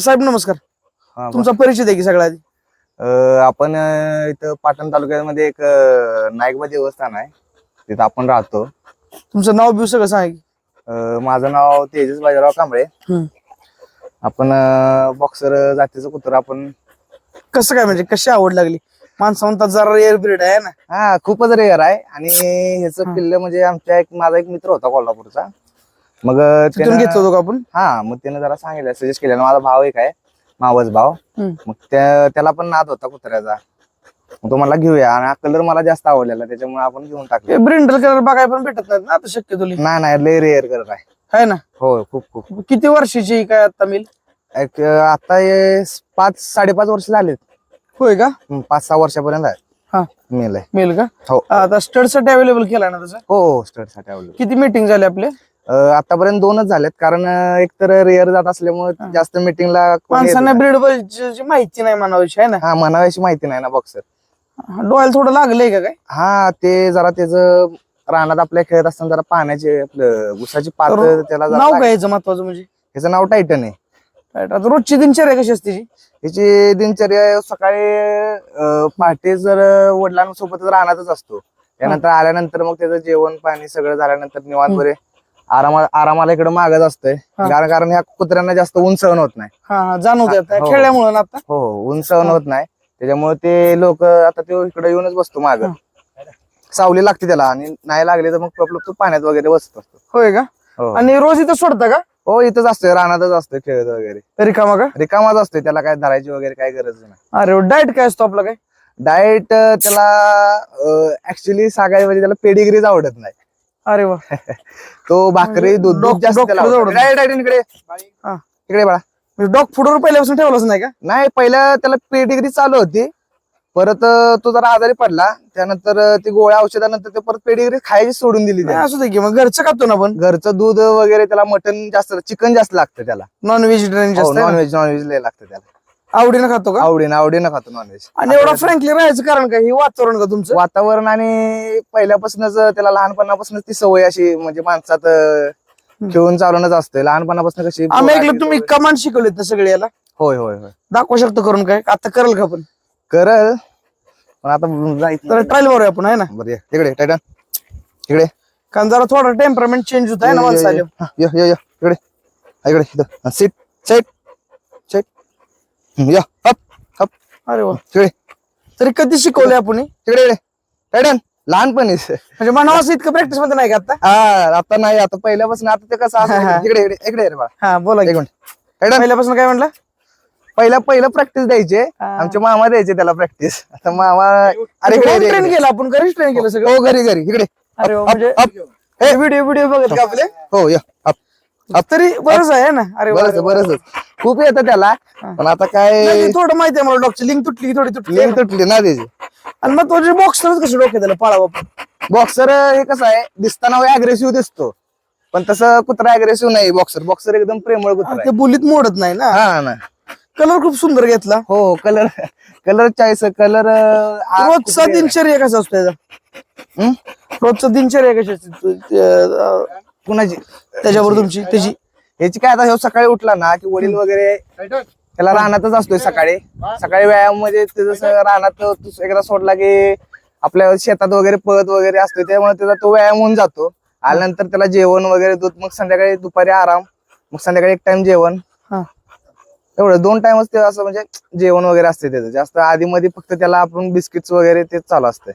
साहेब नमस्कार. हा, तुमचा परिचय द्या की सगळ्या आधी. अं, आपण अं, इथं पाटण तालुक्यामध्ये एक अं, नाईकबा देवस्थान आहे. तिथं आपण राहतो. तुमचं नाव बिव सगळं सांगा की. अं, माझं नाव तेजस बाजीराव कांबळे. हम्म. आपण बॉक्सर जातीचं कुत्र आपण. कसं काय म्हणजे कशी आवड लागली? माणसं म्हणतात जरा रेअर ब्रीड आहे ना? हा खूपच रेअर आहे. आणि. ह्याचं पिल्ल म्हणजे आमच्या एक माझा एक मित्र होता कोल्हापूरचा. मग तिथून त्यानं- घेतलं होतो का आपण? हा मग त्यानं जरा सांगितलं सजेस्ट केलेलं माझा भाव एक आहे मावस भाव. हम्म. मग त्या- त्याला पण नाद होता कुत्र्याचा. मग तो मला घेऊया. आणि हा कलर मला जास्त आवडलेला त्याच्यामुळे आपण घेऊन टाकले. ब्रिंडल कलर बघायला पण भेटत नाहीत ना आता शक्यतो लई. नाही नाही लय रेअर कलर आहे. आहे ना? हो खूप खूप. किती वर्षाची काय आता मिल? एक, अं, आता हे पाच साडेपाच वर्ष झाले होय का? पाच सहा वर्षापर्यंत हा. आहे मेल आहे. मिल का? हो. आता स्टडसाठी अवेलेबल केला ना त्याचा हो हो स्टडसाठी available. किती मीटिंग झाले आपले? आतापर्यंत दोनच झालेत कारण अं, एकतर रेअर जात. असल्यामुळे जास्त मिटिंगला माणसांना ब्रीड माहिती नाही म्हणावीची आहे ना? हा म्हणाव्याची माहिती नाही ना बॉक्सर डोळ्याला थोडं लागलंय का काय? हा ते जरा त्याच रानात आपल्या खेळत असताना जरा पाण्याचे आपलं उसाची पात तर त्याला जरा नाव काय याचं महत्वाचं म्हणजे? त्याचं नाव टायटन आहे. रोजची दिनचर्या कशी असते? त्याची दिनचर्या सकाळी पहाटे जर वडिलांसोबत रानातच असतो. त्यानंतर आल्यानंतर मग त्याचं जेवण पाणी सगळं झाल्यानंतर निवांत बरे आरामा आरामाला इकडे मागच असतंय. हा. कारण कारण ह्या कुत्र्यांना जास्त ऊन सहन होत नाही. हा हा जाणवते हो. खेळल्यामुळे ना आता? हो हो, ऊन सहन. होत नाही. त्याच्यामुळे ते लोक आता ते इकडे येऊनच बसतो माग. हा. सावली लागते त्याला आणि नाही लागली तर मग आपलं तो पाण्यात वगैरे बसत असतो. होय का? हो. आणि रोज इथं सोडता का? हो इथंच असतोय रानातच असतोय खेळत वगैरे. रिकामा का? रिकामाच असतोय त्याला काय धरायची वगैरे काय गरज नाही. अरे डाएट काय असतो आपला काय? डाएट त्याला ऍक्च्युली सांगायचं म्हणजे त्याला पेडिग्रीज आवडत नाही. अरे वा. तो भाकरी म्हणजे दूध दूध डॉक- जास्त त्याला आवडतं. diet इकडे. हा. इकडे बाळा. डॉग फुडवर पहिल्यापासून ठेवलंच नाही का? नाही पहिलं त्याला पेडिग्री चालू होती. परत अं, तो जरा आजारी पडला. त्यानंतर अं, ती गोळ्या औषधानंतर ते परत पेडिग्री खायची सोडून दिली नाही, त्याने. असू दे की मग घरचं खातो ना आपण. घरचं दूध वगैरे त्याला मटन जास्त चिकन जास्त लागतं त्याला. नॉन व्हेजिटेरियन जास्त आहे ना? नॉनव्हेज नॉनव्हेज लय लागतं त्याला. आवडीनं खातो का? आवडीनं आवडीनं खातो नॉनव्हेज आणि एवढा फ्रँकली राहायचं कारण काय हे वातावरण का तुमचं? वातावरण आणि पहिल्यापासूनच त्याला लहानपणापासूनच ती सवय अशी म्हणजे माणसात खेळून चालवणच असते लहानपणापासून कशी आम्ही ऐकलं तुम्ही कमांड शिकवलेत ना सगळे याला? होय होय होय. दाखवू शकतो करून काय? आता करेल का आपण? करल पण आता ट्रायल मारूया आपण आहे ना? बरं ये. इकडे टायटन इकडे. कारण जरा थोडा टेम्परमेंट चेंज होत आहे ना माणसाला. इकडे. सेट सेट या हप हप. अरे वा. इकडे तरी कधी शिकवले आपण हे? इकडे इकडे. टायटन लहानपणीच म्हणजे म्हणावं असं इतकं प्रॅक्टिसमध्ये नाही का आता? हा आता नाही आता पहिल्यापासून आता ते कसं असं हा, हा. इकडे इकडे ये रे बाळा हा बोला एक. मिनिट. पहिल्यापासून काय म्हणलं? पहिला पहिलं प्रॅक्टिस द्यायचे. हा. आमचे मामा द्यायचे त्याला प्रॅक्टिस आता मामा अरे इकडे, ट्रेन इकडे. केलं आपण घरीच ट्रेन केलं सगळं? हो घरी घरी इकडे. अरे वा, म्हणजे हे. व्हिडिओ व्हिडिओ बघत का आपले? हो या अप. तरी बरंच आहे ना. अरे वा, बरंच वा. बरंच खूप येतं त्याला पण आता काय थोडं माहिती आहे मला डॉक्टर लिंक तुटली की थोडी तुटली लिंक तुटली ना त्याची. आणि मग तुझे बॉक्स कसे डोक्यात आलं पाळावं आपण. बॉक्सर हे कसं आहे दिसताना अग्रेसिव्ह दिसतो. पण तसं कुत्रा अग्रेसिव्ह नाही बॉक्सर बॉक्सर एकदम प्रेमळ कुत्रा ते आहे. बोलीत मोडत नाही ना. हा ना. कलर खूप सुंदर घेतला. हो कलर कलर चॉईस कलर रोजचा दिनचर्या कसा असतो त्याचा रोजचा दिनचर्या कशी असते? तू- ते, अं, कुणाची? त्याच्यावर तुमची? त्याची? याची काय आता ह्यो सकाळी उठला ना की वडील वगैरे त्याला रानातच असतोय सकाळी. सकाळी व्यायाममध्ये ते जसं रानात तो एकदा सोडला की आपल्या शेतात वगैरे पळत वगैरे असतोय त्यामुळे त्याचा तो व्यायाम होऊन जातो. आल्यानंतर त्याला जेवण वगैरे दूध मग संध्याकाळी दुपारी आराम मग संध्याकाळी एक टाइम जेवण. एवढं दोन टाइमच ते असं म्हणजे जेवण वगैरे असते त्याचं. जास्त आधी मध्ये फक्त त्याला आपण बिस्किट्स वगैरे तेच चालू असतंय.